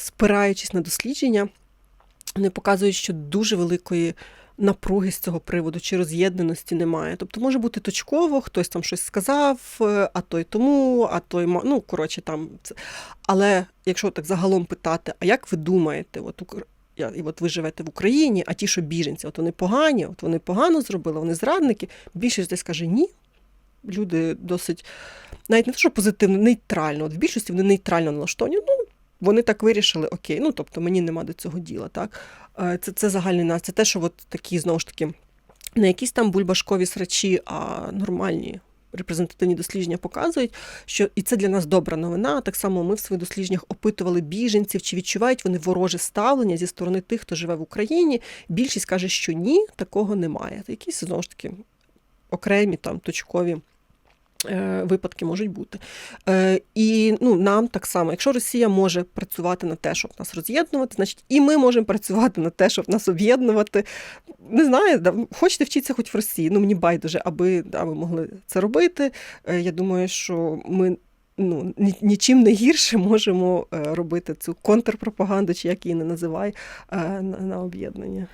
спираючись на дослідження, вони показують, що дуже великої напруги з цього приводу чи роз'єднаності немає. Тобто може бути точково, хтось там щось сказав, е, а той тому, а той ну коротше там. Але якщо так загалом питати, а як ви думаєте, от і от ви живете в Україні, а ті, що біженці, от вони погані, от вони погано зробили, вони зрадники. Більшість десь каже ні. Люди досить навіть не те, що позитивно, нейтрально. От в більшості вони нейтрально налаштовані. Ну, вони так вирішили, окей, ну тобто мені нема до цього діла. Так? Е, Це, це загальний нас. Це те, що от такі знову ж таки не якісь там бульбашкові срачі, а нормальні. Репрезентативні дослідження показують, що і це для нас добра новина. Так само ми в своїх дослідженнях опитували біженців, чи відчувають вони вороже ставлення зі сторони тих, хто живе в Україні. Більшість каже, що ні, такого немає. Якісь знову ж таки окремі там точкові е, випадки можуть бути. Е, і ну, нам так само, якщо Росія може працювати на те, щоб нас роз'єднувати, значить і ми можемо працювати на те, щоб нас об'єднувати. Не знаю, хочете вчитися хоч в Росії. Ну мені байдуже, аби да, ми могли це робити. Е, я думаю, що ми. Ну, нічим не гірше можемо е, робити цю контрпропаганду, чи як її не називай, е, на, на об'єднання.